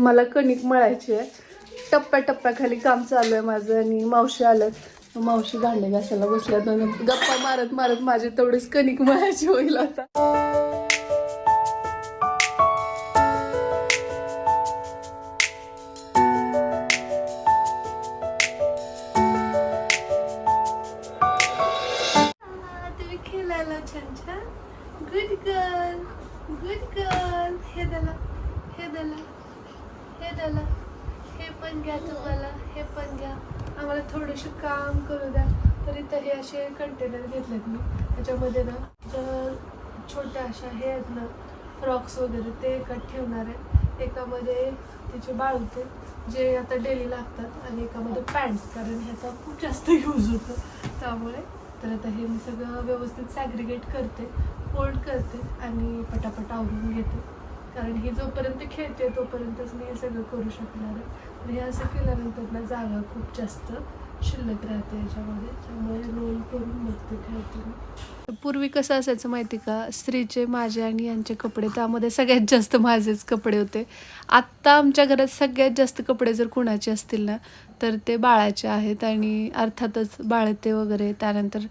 मला कणिक मळायची आहे. टप्प्या टप्प्याखाली काम चालू आहे माझं आणि मावशी आलं मावशी भांडे घासायला बसल्या गप्पा मारत मारत माझी तेवढेच कणिक मळायची होईल आता. मला थोडंसं काम करू द्या. तर इथं हे असे कंटेनर घेतलेत मी. त्याच्यामध्ये ना ज्या छोट्या अशा हे आहेत ना फ्रॉक्स वगैरे ते एकात ठेवणार आहे. एकामध्ये त्याचे बाळूते जे आता डेली लागतात आणि एकामध्ये पॅन्ट्स कारण ह्याचा खूप जास्त यूज होतो. त्यामुळे तर आता हे मी सगळं व्यवस्थित सॅग्रिगेट करते फोल्ड करते आणि पटापट आवरून घेते. कारण ही जोपर्यंत खेळते तोपर्यंतच मी हे सगळं करू शकणार आहे. आणि हे असं केल्यानंतर ना जागा खूप जास्त शिल्लक राहते याच्यामध्ये. त्यामुळे रोल करून बघते खेळते पूर्वी कसं असायचं माहिती का? स्त्रीचे माझे आणि यांचे कपडे त्यामध्ये सगळ्यात जास्त माझेच कपडे होते. आत्ता आमच्या घरात सगळ्यात जास्त कपडे जर कुणाचे असतील ना तर ते बाळाचे आहेत आणि अर्थातच बाळते वगैरे त्यानंतर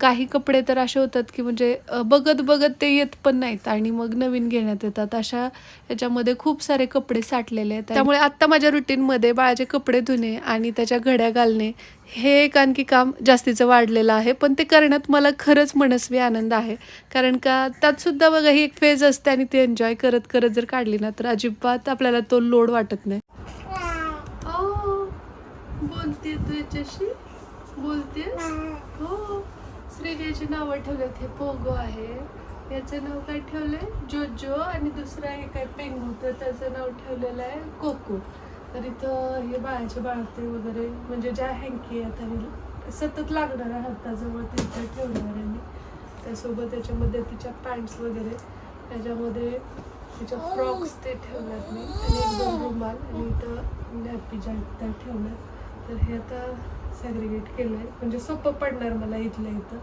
काही कपडे तर असे होतात की म्हणजे बघत बघत ते येत पण नाहीत आणि मग नवीन घेण्यात येतात. अशा याच्यामध्ये खूप सारे कपडे साठलेले आहेत. त्यामुळे आत्ता माझ्या रुटीनमध्ये बाळाचे कपडे धुणे आणि त्याच्या घड्या घालणे हे एक आणखी काम जास्तीचं वाढलेलं आहे. पण ते करण्यात मला खरंच मनस्वी आनंद आहे. कारण का त्यात सुद्धा बघा ही एक फेज असते आणि ती एन्जॉय करत करत जर काढली ना तर अजिबात आपल्याला तो लोड वाटत नाही. बोलते तू याच्याशी? बोलतेस? हो. श्रेयाची नावं ठेवलेत हे पोगो आहे. याचं नाव काय ठेवलंय? जोजो आणि दुसरं आहे काय पेंगू. तर त्याचं नाव ठेवलेलं आहे कोको. तर इथं हे बाळाचे बाळते वगैरे म्हणजे ज्या हँकी आहेत आणि सतत लागणार आहे हाताजवळ ते इथं ठेवणार आहे मी. त्यासोबत त्याच्यामध्ये तिच्या पॅन्ट्स वगैरे त्याच्यामध्ये तिच्या फ्रॉक्स ते ठेवल्यात मी. आणि एक दोन रुमाल आणि इथं नॅपी जॅक त्या ठेवल्यात तर हे आता सॅग्रिगेट केलं आहे म्हणजे सोपं पडणार मला इथल्या इथं.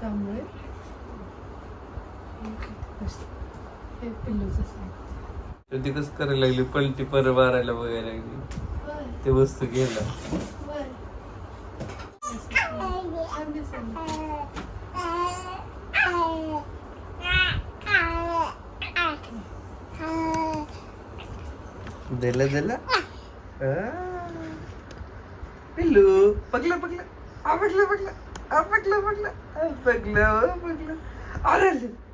त्यामुळे हे पिल्लूच तर ती कसं करायला लागली पलटी पर मारायला बघायला लागली. ते वस्तू घ्यायला दिलं दिलं? पिल्लू पगलं पगलं. आ पगलं. पगलं आ पगलं. पगलं आ पगलं. अरे.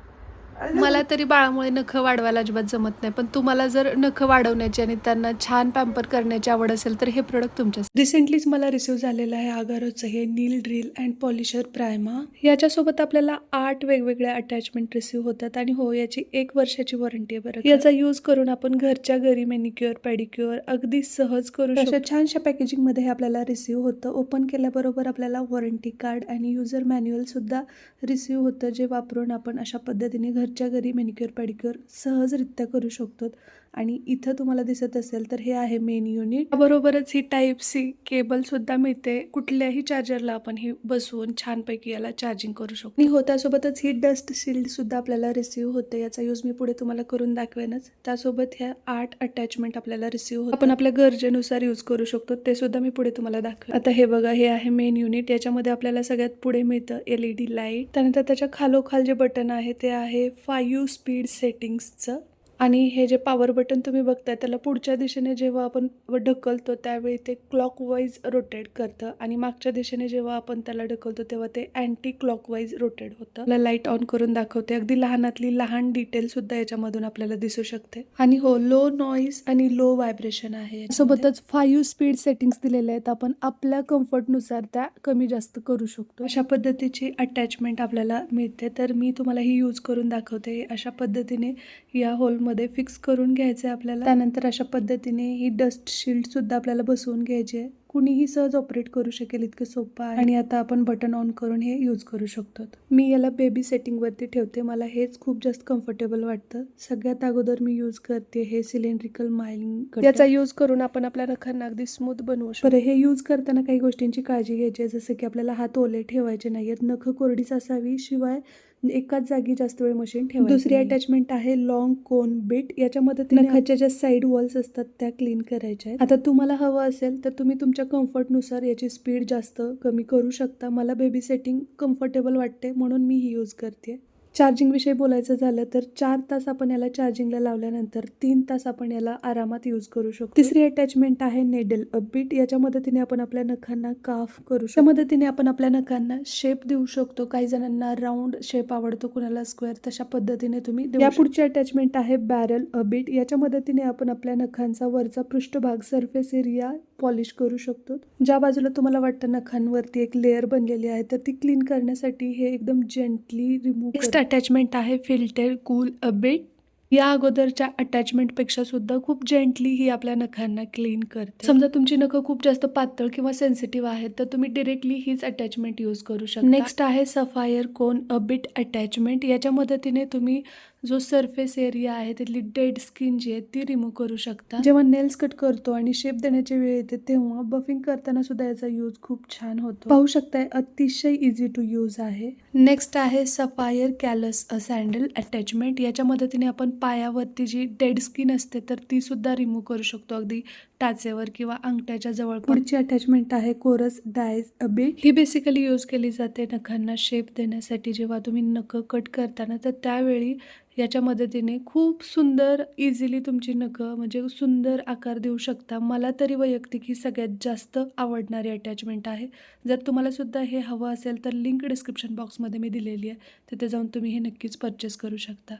मला तरी बाळामुळे नखं वाढवायला अजिबात जमत नाही पण तुम्हाला जर नखं वाढवण्याची आणि त्यांना छान पॅम्पर करण्याची आवड असेल तर हे प्रोडक्ट तुमच्या रिसेंटलीच मला रिसिव्ह झालेलं आहे आगारोचं हे nail drill and polisher Prima याच्यासोबत आपल्याला आठ वेगवेगळ्या अटॅचमेंट रिसिव्ह होतात आणि हो याची एक वर्षाची वॉरंटी आहे बरं याचा यूज करून आपण घरच्या घरी मेनिक्युअर पॅडिक्युअर अगदी सहज करू शकतो. अशा छानशा पॅकेजिंगमध्ये हे आपल्याला रिसिव्ह होतं. ओपन केल्याबरोबर आपल्याला वॉरंटी कार्ड आणि युजर मॅन्युअल सुद्धा रिसिव्ह होतं जे वापरून आपण अशा पद्धतीने घरच्या घरी मेनिक्युअर पॅडिक्युअर सहजरित्या करू शकतो आणि इथं तुम्हाला दिसत असेल तर हे आहे मेन युनिट बरोबरच ही टाईप सी केबल सुद्धा मिळते. कुठल्याही चार्जरला आपण ही बसवून छानपैकी याला चार्जिंग करू शकतो. आणि हो त्यासोबतच ही डस्ट शिल्ड सुद्धा आपल्याला रिसिव्ह होते. याचा यूज मी पुढे तुम्हाला करून दाखवेनच. त्यासोबत ह्या आठ अटॅचमेंट आपल्याला रिसिव्ह होतं आपण आपल्या गरजेनुसार यूज करू शकतो. ते सुद्धा मी पुढे तुम्हाला दाखवेन. आता हे बघा हे आहे मेन युनिट याच्यामध्ये आपल्याला सगळ्यात पुढे मिळतं एल ई डी लाइट त्यानंतर त्याच्या खालोखाल जे बटन आहे ते आहे फायू स्पीड सेटिंग्सचं आणि हे जे पॉवर बटन तुम्ही बघताय त्याला पुढच्या दिशेने जेव्हा आपण ढकलतो त्यावेळी ते क्लॉकवाईज रोटेट करतं. आणि मागच्या दिशेने जेव्हा आपण त्याला ढकलतो तेव्हा ते अँटी क्लॉकवाईज रोटेट होतं. मला लाइट ऑन करून दाखवते. अगदी लहानातली लहान डिटेल सुद्धा याच्यामधून आपल्याला दिसू शकते. आणि हो लो नॉईज आणि लो व्हायब्रेशन आहे. सोबतच फाईव्ह स्पीड सेटिंग्स दिलेले आहेत. आपण आपल्या कम्फर्टनुसार त्या कमी जास्त करू शकतो. अशा पद्धतीची अटॅचमेंट आपल्याला मिळते. तर मी तुम्हाला ही यूज करून दाखवते. अशा पद्धतीने या होलमध्ये मध्ये फिक्स करून घ्यायचं आहे आपल्याला. त्यानंतर अशा पद्धतीने ही डस्ट शील्ड सुद्धा आपल्याला बसवून घ्यायची आहे कुणीही सहज ऑपरेट करू शकेल इतकं सोपं आहे. आणि आता आपण बटन ऑन करून हे यूज करू शकतो. मी याला बेबी सेटिंगवरती ठेवते. मला हेच खूप जास्त कम्फर्टेबल वाटतं. सगळ्यात अगोदर मी यूज करते हे सिलेंड्रिकल माइलिंग याचा यूज करून आपण आपल्या नखांना अगदी स्मूथ बनवू शकतो. हे यूज करताना काही गोष्टींची काळजी घ्यायची आहे. जसं की आपल्याला हात ओले ठेवायचे नाहीयेत. नख कोरडीच असावी. शिवाय एकाच जागी जास्त वेळ मशीन ठेवायची दुसरी अटॅचमेंट आहे लॉंग कोन बिट याच्या मदतीने नखाच्या ज्या साईड वॉल्स असतात त्या क्लीन करायच्या आहेत. आता तुम्हाला हवं असेल तर तुम्ही तुमच्या कम्फर्टनुसार याची स्पीड जास्त कमी करू शकता. मला बेबी सेटिंग कम्फर्टेबल वाटते म्हणून मी ही यूज करते चार्जिंग विषयी बोलायचं झालं तर चार तास आपण याला चार्जिंगला लावल्यानंतर तीन तास आपण याला आरामात यूज करू शकतो. तिसरी अटॅचमेंट आहे नेडल बीट याच्या मदतीने आपण आपल्या नखांना काफ करू शकतो. मदतीने आपण आपल्या नखांना शेप देऊ शकतो. काही जणांना राऊंड शेप आवडतो कुणाला स्क्वेअर तशा पद्धतीने तुम्ही या पुढची अटॅचमेंट आहे बॅरल बीट याच्या मदतीने आपण आपल्या नखांचा वरचा पृष्ठभाग सरफेस एरिया पॉलिश करू शकतो. ज्या बाजूला तुम्हाला वाटतं नखांवरती एक लेअर बनलेली आहे तर ती क्लीन करण्यासाठी हे एकदम जेंटली रिमूव्ह अटॅचमेंट आहे फिल्टर कूल अबिट या अगोदरच्या अटॅचमेंटपेक्षा सुद्धा खूप जेंटली ही आपल्या नखांना क्लीन करते. समजा तुमची नखं खूप जास्त पातळ किंवा सेन्सिटिव्ह आहेत तर तुम्ही डिरेक्टली हीच अटॅचमेंट यूज करू शकता. नेक्स्ट आहे सफायर कोन अबिट अटॅचमेंट याच्या मदतीने तुम्ही जो सरफेस एरिया आहे तिथली डेड स्किन जी आहे ती रिमूव्ह करू शकता. जेव्हा नेल्स कट करतो आणि शेप देण्याची वेळ येते तेव्हा बफिंग करताना सुद्धा याचा यूज खूप छान होतो. पाहू शकताय अतिशय इझी टू यूज आहे. नेक्स्ट आहे सफायर कॅलस सँडल अटॅचमेंट याच्या मदतीने आपण पायावरती जी डेड स्किन असते तर ती सुद्धा रिमूव्ह करू शकतो. अगदी टाचेवर किंवा अंगठ्याच्या जवळ पुढची अटॅचमेंट आहे कोरस डायज अबे ही बेसिकली यूज केली जाते नखांना शेप देण्यासाठी. जेव्हा तुम्ही नख कट करताना तर त्यावेळी याच्या मदतीने खूप सुंदर इझिली तुमची नखं म्हणजे सुंदर आकार देऊ शकता. मला तरी वैयक्तिक ही सगळ्यात जास्त आवडणारी अटॅचमेंट आहे. जर तुम्हालासुद्धा हे हवं असेल तर लिंक डिस्क्रिप्शन बॉक्समध्ये मी दिलेली आहे. तिथे जाऊन तुम्ही हे नक्कीच परचेस करू शकता.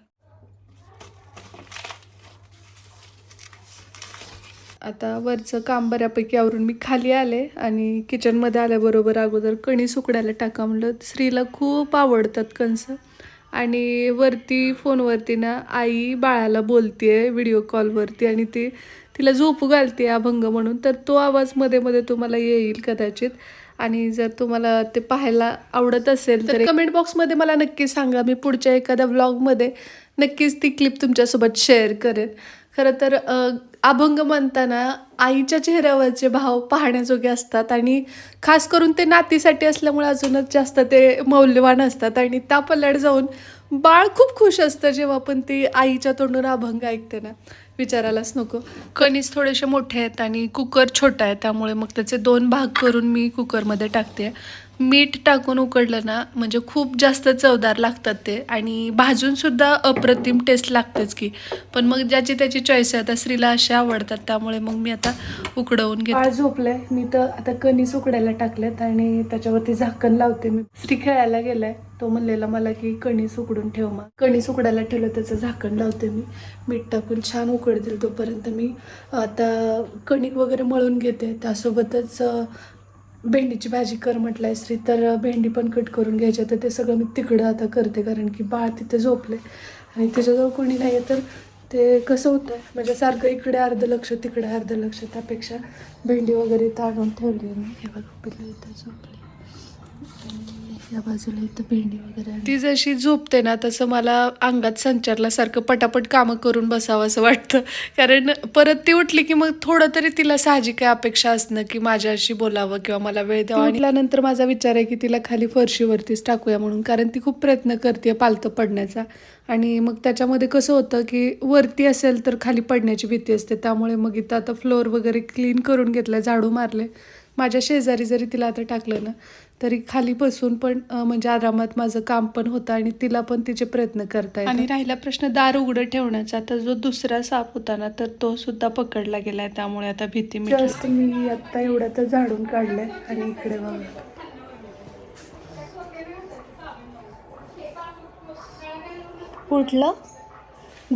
आता वरचं काम बऱ्यापैकी आवरून मी खाली आले आणि किचनमध्ये आल्याबरोबर अगोदर कणी सुकडायला टाका म्हणलं. स्त्रीला खूप आवडतात कणसं आणि वरती फोनवरती ना आई बाळाला बोलतीये व्हिडिओ कॉलवरती आणि ती तिला झोपू घालते अभंग म्हणून. तर तो आवाजमध्ये मध्ये तुम्हाला येईल कदाचित. आणि जर तुम्हाला ते पाहायला आवडत असेल तर कमेंट बॉक्समध्ये मला नक्की सांगा. मी पुढच्या एखाद्या व्लॉगमध्ये नक्कीच ती क्लिप तुमच्यासोबत शेअर करेन. खरं तर अभंग म्हणताना आईच्या चेहऱ्यावरचे भाव पाहण्याजोगे असतात आणि खास करून ते नातीसाठी असल्यामुळे अजूनच जास्त ते मौल्यवान असतात. आणि त्या पल्ल्याड जाऊन बाळ खूप खुश असतं जेव्हा पण ती आईच्या तोंडून अभंग ऐकते ना. विचारायलाच नको. कणीस थोडेसे मोठे आहेत आणि कुकर छोटा आहे त्यामुळे मग त्याचे दोन भाग करून मी कुकरमध्ये टाकते. मीठ टाकून उकडलं ना म्हणजे खूप जास्त चवदार लागतात ते. आणि भाजूनसुद्धा अप्रतिम टेस्ट लागतेच की. पण मग ज्याची त्याची चॉईस आहे आता स्त्रीला असे आवडतात त्यामुळे मग मी आता उकडवून घेते. बाळ झोपलंय मी तर आता कणीस उकडायला टाकलेत आणि त्याच्यावरती झाकण लावते मी. स्त्री खेळायला गेलाय. तो म्हणलेला मला की कणीस उकडून ठेव मग. कणीस उकडायला ठेवलं त्याचं झाकण लावते मी. मीठ टाकून छान उकडतील तोपर्यंत मी. आता कणिक वगैरे मळून घेते. त्यासोबतच भेंडीची भाजी कर म्हटलं श्री तर भेंडी पण कट करून घ्यायची. तर ते सगळं मी तिकडं आता करते कारण की बाळ तिथे झोपले आणि त्याच्याजवळ कोणी नाही आहे तर ते कसं होतं आहे म्हणजे सारखं इकडे अर्ध लक्ष तिकडे अर्ध लक्ष त्यापेक्षा भेंडी वगैरे इथं आणून ठेवली मी. हे बघा पिल्लं इथं झोपले. या बाजूला इथं भेंडी वगैरे ती जशी झोपते ना तसं मला अंगात संचारल्यासारखं पटापट कामं करून बसावं असं वाटतं. कारण परत ती उठली की मग थोडं तरी तिला साहजिक काय अपेक्षा असणं की माझ्याशी बोलावं किंवा मला वेळ द्यावा. आणि त्यानंतर माझा विचार आहे की तिला खाली फरशीवरतीच टाकूया म्हणून कारण ती खूप प्रयत्न करते पालतं पडण्याचा. आणि मग त्याच्यामध्ये कसं होतं की वरती असेल तर खाली पडण्याची भीती असते. त्यामुळे मग इथं आता फ्लोअर वगैरे क्लीन करून घेतलं झाडू मारले. माझ्या शेजारी जरी तिला आता टाकलं ना तरी खाली बसून पण म्हणजे आरामात माझं काम पण होतं आणि तिला पण तिचे प्रयत्न करता आणि राहिला प्रश्न दार उघडं ठेवण्याचा. तर जो दुसरा साप होता ना तर तो सुद्धा पकडला गेलाय. त्यामुळे आता भीती मी आता एवढ्यात झाडून काढलंय आणि इकडे बघा. उठलं?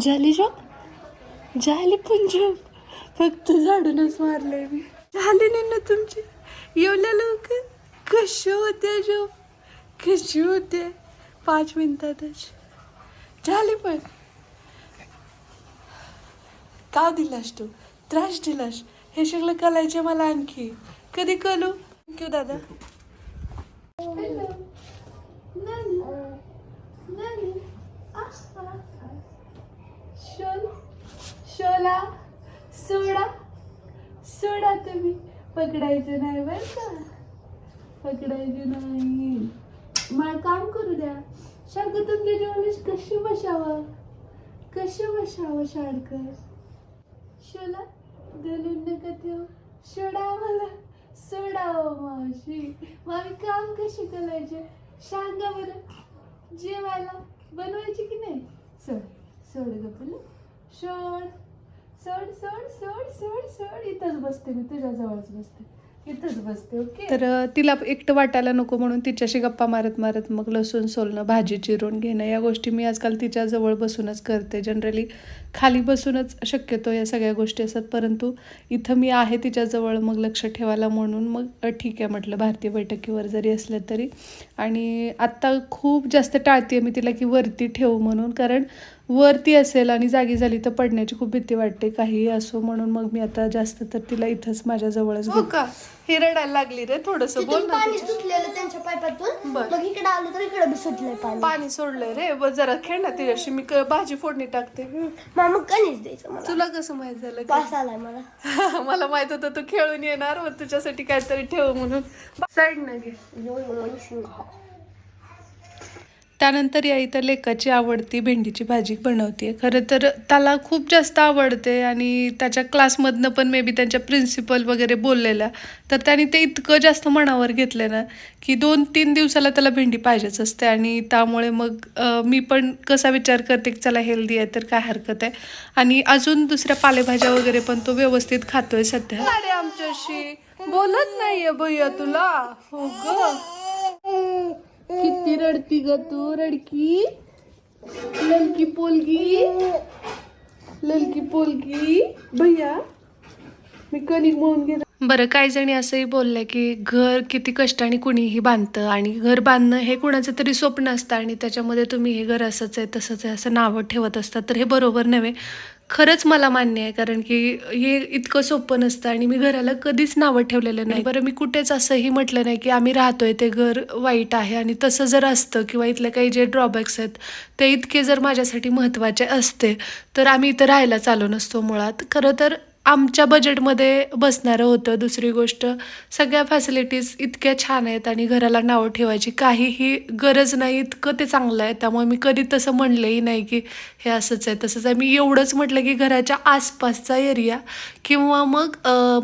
झाली झोप झाली पण झोप फक्त झाडूनच मारलंय मी. झाली नाही ना तुमची? एवढ्या लवकर. कशी होते जो कशी होते पाच मिनिटातच झाली पण. का दिलास तू? त्रास दिलास. हे सगळं कलायचे मला आणखी. कधी कलू थँक्यू दादा. शोला सोडा. सोडा तुम्ही. पकडायचं नाही बरं का? पकडायची नाही. मला काम करू द्या. शार्क तुमच्या जेवणीस कशी बसावं? कशी बसावं शार्क शोला दलून नका ठेव. सोडा मला सोडावं मावशी. मामी काम कशी करायचे? सांगा बरं. जेवायला बनवायची की नाही? सोड सोड गपल सोड सोड सोड सोड सोड सोड. इथंच बसते मी तुझ्याजवळच बसते. इथंच बसते ओके? तर तिला एकटं वाटायला नको म्हणून तिच्याशी गप्पा मारत मारत मग लसूण सोलणं भाजी चिरून घेणं या गोष्टी मी आजकाल तिच्या जवळ बसूनच करते. जनरली खाली बसूनच शक्यतो या सगळ्या गोष्टी असतात परंतु इथं मी आहे तिच्याजवळ मग लक्ष ठेवायला म्हणून मग ठीक आहे म्हटलं भारतीय बैठकीवर जरी असलं तरी. आणि आत्ता खूप जास्त टाळते मी तिला की वरती ठेवू म्हणून कारण वरती असेल आणि जागी झाली तर पडण्याची खूप भीती वाटते. काहीही असो म्हणून मग मी आता जास्त तर तिला इथंच माझ्या जवळच हो का? ही रडायला लागली रे थोडस. बोल ना पाणी तिच्या. सुटलेलं त्यांच्या पाईपातून बर. मग इकडे आलं तर इकडे बी सुटलंय पाणी. पाणी सोडलंय रे. बस जरा खेळ ना तिच्याशी. मी क- भाजी फोडणी टाकते. मग कणीच द्यायचं मला. तुला कसं माहीत झालं की? पास आलाय मला. मला माहीत होतं तू खेळून येणार. मग तुझ्यासाठी काहीतरी ठेव म्हणून. साईड ना घे. त्यानंतर या इथं लेकाची आवडती भेंडीची भाजी बनवते खरं तर त्याला खूप जास्त आवडते आणि त्याच्या क्लासमधनं पण मे बी त्यांच्या प्रिन्सिपल वगैरे बोललेल्या तर त्याने ते इतकं जास्त मनावर घेतलं ना की दोन तीन दिवसाला त्याला भेंडी पाहिजेच असते आणि त्यामुळे मग मी पण कसा विचार करते की चला हेल्दी आहे तर काय हरकत आहे. आणि अजून दुसऱ्या पालेभाज्या वगैरे पण तो व्यवस्थित खातोय सध्या. अरे आमच्याशी बोलत नाहीये भैया तुला. हो ग. किती रडती ग तू रडकी? ललकी पोलगी? ललकी पोलगी? भैया मी कणिक म्हणून घेत. बरं काही जणी असंही बोललं की घर किती कष्टाने कुणीही बांधतं आणि घर बांधणं हे कुणाचं तरी स्वप्न असतं आणि त्याच्यामध्ये तुम्ही हे घर असंच आहे तसंच आहे असं नावं ठेवत असतात तर हे बरोबर नव्हे. खरंच मला मान्य आहे कारण की हे इतकं सोपं नसतं आणि मी घराला कधीच नावं ठेवलेलं नाही. बरं मी कुठेच असंही म्हटलं नाही की आम्ही राहतोय ते घर वाईट आहे आणि तसं जर असतं किंवा इथले काही जे ड्रॉबॅक्स आहेत ते इतके जर माझ्यासाठी महत्त्वाचे असते तर आम्ही इथं राहायला चालू नसतो मुळात. खरं तर आमच्या बजेटमध्ये बसणारं होतं दुसरी गोष्ट. सगळ्या फॅसिलिटीज इतक्या छान आहेत आणि घराला नावं ठेवायची काहीही गरज नाही इतकं ते चांगलं आहे. त्यामुळे मी कधी तसं म्हणलंही नाही की हे असंच आहे तसंच आहे. मी एवढंच म्हटलं की घराच्या आसपासचा एरिया किंवा मग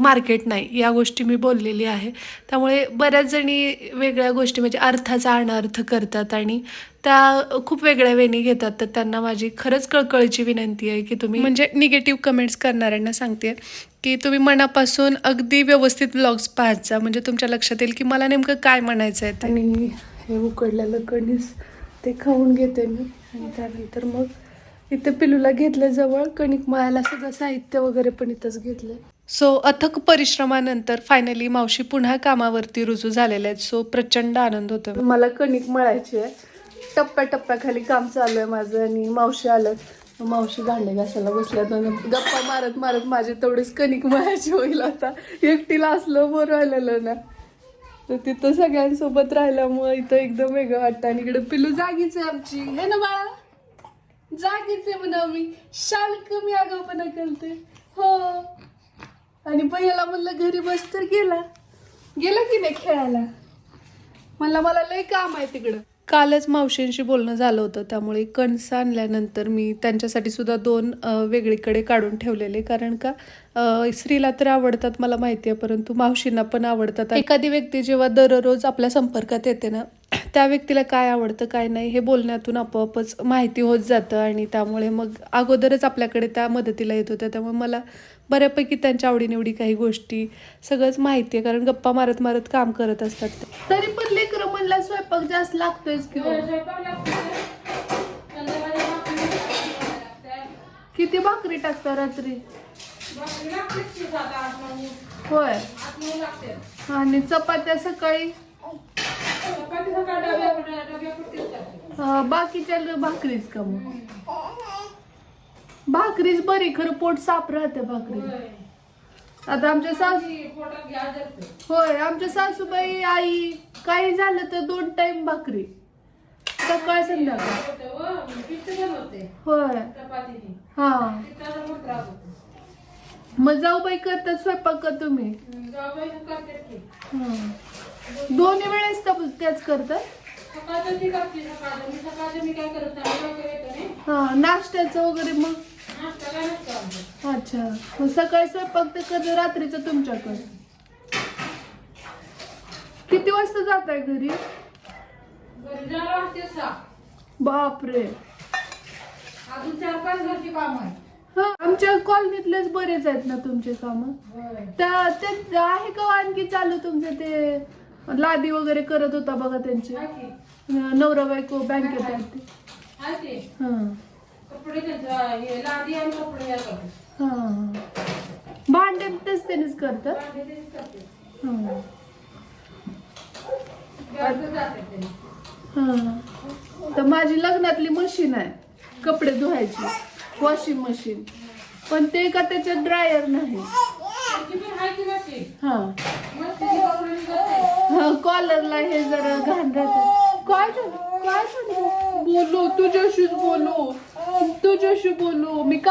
मार्केट नाही या गोष्टी मी बोललेली आहे. त्यामुळे बऱ्याच जणी वेगळ्या गोष्टी म्हणजे अर्थाचा अनर्थ करतात आणि त्या खूप वेगळ्या वेणी घेतात. तर त्यांना माझी खरंच कळकळीची विनंती आहे की तुम्ही म्हणजे निगेटिव्ह कमेंट्स करणाऱ्यांना सांगते की तुम्ही मनापासून अगदी व्यवस्थित ब्लॉग्स पाहत जा. म्हणजे तुमच्या लक्षात येईल की मला नेमकं काय म्हणायचं आहे आणि हे उकडलेलं कणीस ते खाऊन घेते मी. आणि त्यानंतर मग इथे पिलूला घेतलं जवळ. कणिक मळायला सगळं साहित्य वगैरे पण इथंच घेतलंय. सो अथक परिश्रमानंतर फायनली मावशी पुन्हा कामावरती रुजू झालेल्या आहेत. सो प्रचंड आनंद होतो मला कणिक मळायची आहे. टप्प्या टप्प्याखाली काम चालू आहे माझं आणि मावशी आलं मावशी भांडे घासायला बसल्यात गप्पा मारत मारत माझे तेवढेच कणिक मायाची होईल आता. एकटीला असलं बरं राहिलेलं ना. तर तिथं सगळ्यांसोबत राहिल्यामुळं इथं एकदम वेगळं वाटतं आणि इकडे पिलू जागीच आहे आमची. हे ना बाळा? जागीच आहे म्हणा मी. शाल कमी आगावपणा करते. हो. आणि पहिला म्हणलं घरी बस तर गेला. गेला की नाही खेळायला? मला मला लय काम आहे तिकडं. कालच मावशींशी बोलणं झालं होतं त्यामुळे कणसं आणल्यानंतर मी त्यांच्यासाठी सुद्धा दोन वेगळीकडे काढून ठेवलेले. कारण का स्त्रीला तर आवडतात मला माहिती आहे परंतु मावशींना पण आवडतात. एखादी व्यक्ती जेव्हा दररोज आपल्या संपर्कात येते ना त्या व्यक्तीला काय आवडतं काय नाही हे बोलण्यातून आपोआपच माहिती होत जातं. आणि त्यामुळे मग अगोदरच आपल्याकडे त्या मदतीला येत होत्या. त्यामुळे मला बऱ्यापैकी त्यांच्या आवडीनिवडी काही गोष्टी सगळंच माहिती आहे कारण गप्पा मारत मारत काम करत असतात. तरी पण लेकरं म्हणला स्वयंपाक जास्त लागतोयच किंवा किती भाकरी टाकता रात्री? होय. आणि चपात्या सकाळी? हा, बाकीच्या भाकरीच का मग? भाकरीच बरी खरं पोट साफ राहते भाकरी. आता आमच्या सासू होय आमच्या सासूबाई आई काही झालं तर दोन टाइम भाकरी. सकाळ संध्याकाळ. होय. हा. मग जाऊ बाई करतात स्वयंपाक का तुम्ही? हा. दोन्ही वेळेस त्या- त्याच करतात? हा नाश्त्याचं वगैरे मग? अच्छा. मग सकाळी स्वयंपाक तर कधी रात्रीचं तुमच्याकडे. किती वाजता जात आहे घरी बापरे. अजून चार पाच घरची काम आहे हा आमच्या कॉलनीतलेच बरेच आहेत ना तुमचे काम? त्या ते आहे का आणखी चालू तुमचे ते? लादी वगैरे करत होता बघा त्यांचे. नवरा बायको बँकेत हा. कपडे त्यांचं हे लादी आणि कपडे या करते हा. भांडे तेच त्यांनीच करतात? भांडे तेच करते हा. ते. हा. तर माझी लग्नातली मशीन आहे कपडे धुवायची वॉशिंग मशीन पण ते का त्याच्यात ड्रायर नाही. त्याची पण की हा. कपडे कॉलरला हे जरा घाण राहत. काय झालं? काय झालं? बोलो तुझ्याशीच बोलो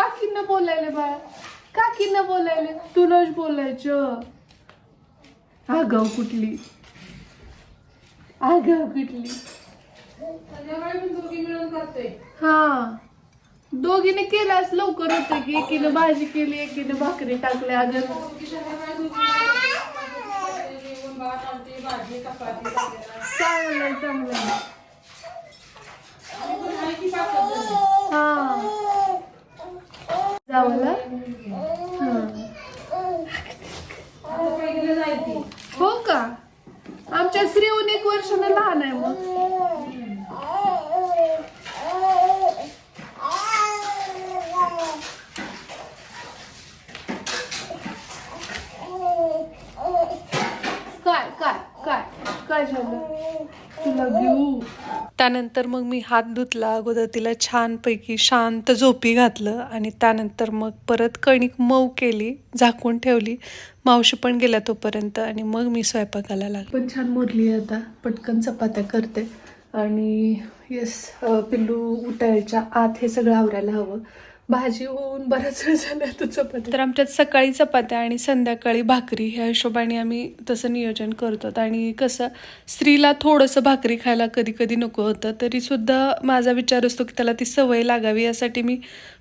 काकींना बोलायले बा काकींना बोलायले तुलाच बोलायचं. आगाव कुठली? आगाव कुठली? हा. दोघीने केल्यास लवकर होतं की. एकीनं भाजी केली, एकीनं भाकरी टाकल्या अगं. दोघी संध्याकाळी ഉണ്ടാവുമല്ലോ? त्यानंतर मग मी हात धुतला अगोदर तिला छानपैकी शांत झोपी घातलं आणि त्यानंतर मग परत कणिक मऊ केली झाकून ठेवली. मावशी पण गेल्या तोपर्यंत आणि मग मी स्वयंपाकाला लागले. पण छान मुरली आता. पटकन चपात्या करते. आणि येस पिल्लू उठायच्या आत हे सगळं आवरायला हवं. भाजी होऊन बराच वेळ झाला तो चपात्या. तर आमच्यात सकाळी चपात्या आणि संध्याकाळी भाकरी ह्या हिशोबाने आम्ही तसं नियोजन करतो. आणि कसं स्त्रीला थोडंसं भाकरी खायला कधी कधी नको होतं तरीसुद्धा माझा विचार असतो की त्याला ती सवय लागावी यासाठी मी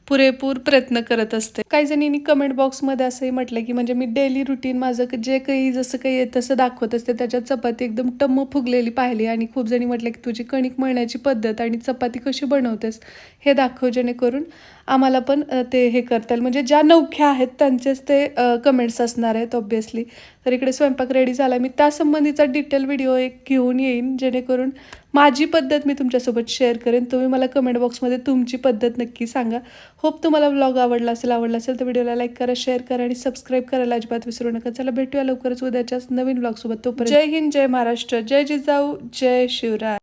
पुरेपूर प्रयत्न करत असते. काही जणींनी कमेंट बॉक्समध्ये असंही म्हटलं की म्हणजे मी डेली रुटीन माझं जे काही जसं काही येत तसं दाखवत असते. त्याच्यात चपाती एकदम टम्म फुगलेली पाहिली आणि खूप जणी म्हटलं की तुझी कणिक मळण्याची पद्धत आणि चपाती कशी बनवतेस हे दाखव जेणेकरून आम्हाला पण ते हे करता येईल. म्हणजे ज्या नौख्या आहेत त्यांचेच ते कमेंट्स असणार आहेत ऑब्वियसली तर इकडे स्वयंपाक रेडी झाला. मी त्यासंबंधीचा डिटेल व्हिडिओ एक घेऊन येईन जेणेकरून माझी पद्धत मी तुमच्यासोबत शेअर करेन. तुम्ही मला कमेंट बॉक्समध्ये तुमची पद्धत नक्की सांगा. होप तुम्हाला ब्लॉग आवडला असेल आवडला असेल तर व्हिडिओला लाईक करा शेअर करा आणि सबस्क्राईब करायला अजिबात विसरू नका. चला भेटूया लवकरच उद्याच्याच नवीन ब्लॉगसोबत तोपर्यंत जय हिंद जय महाराष्ट्र. जय जिजाऊ जय शिवराय.